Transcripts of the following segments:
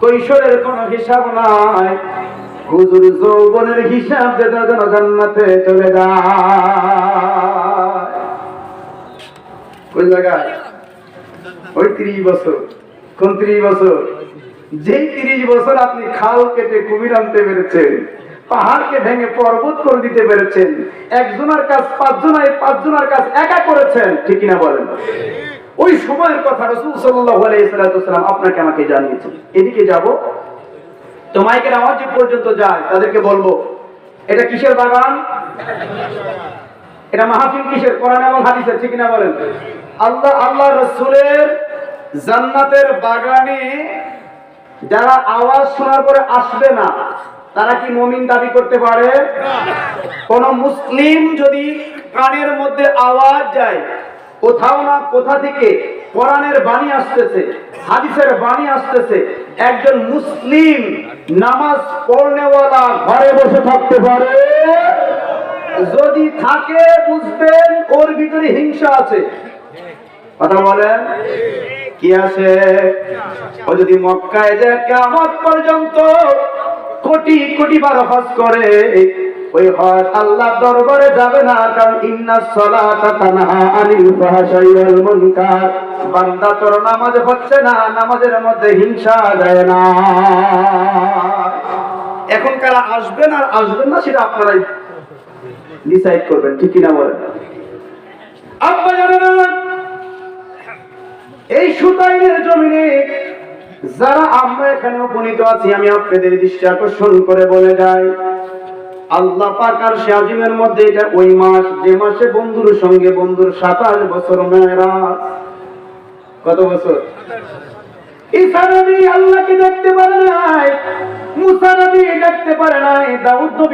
কৈশোরের কোনো হিসাব নাই। হুজুর যৌবনের হিসাব যে যেন জান্নাতে চলে যায়। জায়গায়? ওই ত্রিশ বছর। কোন ত্রিশ বছর? যেই তিরিশ বছর আপনি খাল কেটে কুমির আনতে পেরেছেন, পাহাড়কে ভেঙে পর্বত করে দিতে পেরেছেন, একজনের কাজ পাঁচজনের পাঁচজনের কাজ একা করেছেন, ঠিক কিনা বলেন? ওই সময়ের কথা রসুল সাল্লাহ আলাইসালাম আপনাকে আমাকে জানিয়েছেন। এদিকে যাব। তো মাইকের আওয়াজ যে পর্যন্ত যায় তাদেরকে বলব এটা কিসের বাগান? এটা মাহফিল কিসের? কোরআন এবং হাদিসের ঠিক না বলেন? আল্লাহ আল্লাহ রসুলের জান্নাতের বাগানে যারা আওয়াজ শোনার পরে আসবে না তারা কি মমিন দাবি করতে পারে? কোন মুসলিম যদি কানের মধ্যে আওয়াজ যায় কোথাও না কোথা থেকে কোরআনের বাণী আসতেছে, হাদিসের বাণী আসতেছে, একজন মুসলিম নামাজ পড়নেওয়ালা ঘরে বসে থাকতে পারে। যদি থাকে, বুঝবেন ওর ভিতরে হিংসা আছে। কথা বলেন? কি আছে? ও যদি মক্কায় যে কেমন পর্যন্ত কোটি কোটি বার করে। ওই হজ আল্লাহ দরবারে যাবে না, কারণ ইন্না সলাতা তানহা আনিল ফাহশাই ওয়াল মুনকার। বান্দা তোর নামাজ হচ্ছে না, নামাজের মধ্যে হিংসা যায় না। এখন কারা আসবেন আর আসবেন না, সেটা আপনারাই ডিসাইড করবেন, ঠিক কিনা বলেন? আব্বা জানেন এই সুতাইনের জমিনে যারা আমরা এখানে উপনীত আছি, আমি আপনাদের দৃষ্টি আকর্ষণ করে বলে যাই। আল্লাহ পাক আর শাজিমের মধ্যে এটা ওই মাস, যে মাসে বন্ধুর সঙ্গে বন্ধুর সাতাশ বছর মেয়েরাজ। কত বছর? দেখতে পারে নাই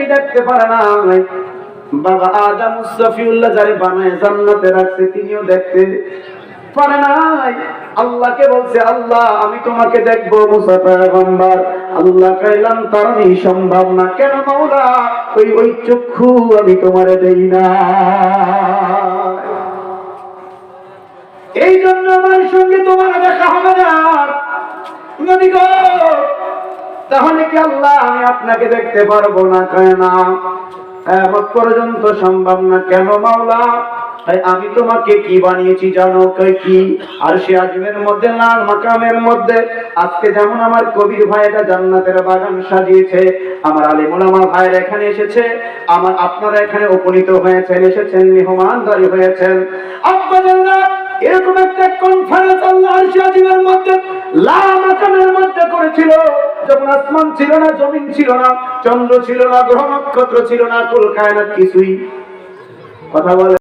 দেখতে পারে নাই বাবা আদম যারে বানায় জান্নাতে রাখছে, তিনিও দেখতে পারে নাই। আল্লাহকে বলছে, আল্লাহ, আমি তোমাকে দেখব আল্লাহ কাইলাম তারনি সম্ভব না। কেন মাওলা? ওই ওই চক্ষু আমি তোমারে দেই না। এই জন্য আমার সঙ্গে তোমার দেখা হবে না। তাহলে কি আল্লাহ, আমি আপনাকে দেখতে পারব না? কেন এমন পর্যন্ত সম্ভব না। কেন মাওলা? আমি তোমাকে কি বানিয়েছি জানো? কি? আর সে আজমের মধ্যে, লাল মাকামের মধ্যে। আজকে যেমন আমার কবির ভাইটা জান্নাতের বাগান সাজিয়েছে, আমার আলিমুলামা ভাইয়ের এখানে এসেছে, আমার আপনারা এখানে উপনীত হয়েছেন, এসেছেন মেহমানদারি হয়েছেন। এরকম একটা কনফারেন্স আল্লাহ মধ্যে লামাকামের মধ্যে করেছিল। যখন আসমান ছিল না, জমিন ছিল না, চন্দ্র ছিল না, গ্রহ নক্ষত্র ছিল না কিছুই। কথা বলে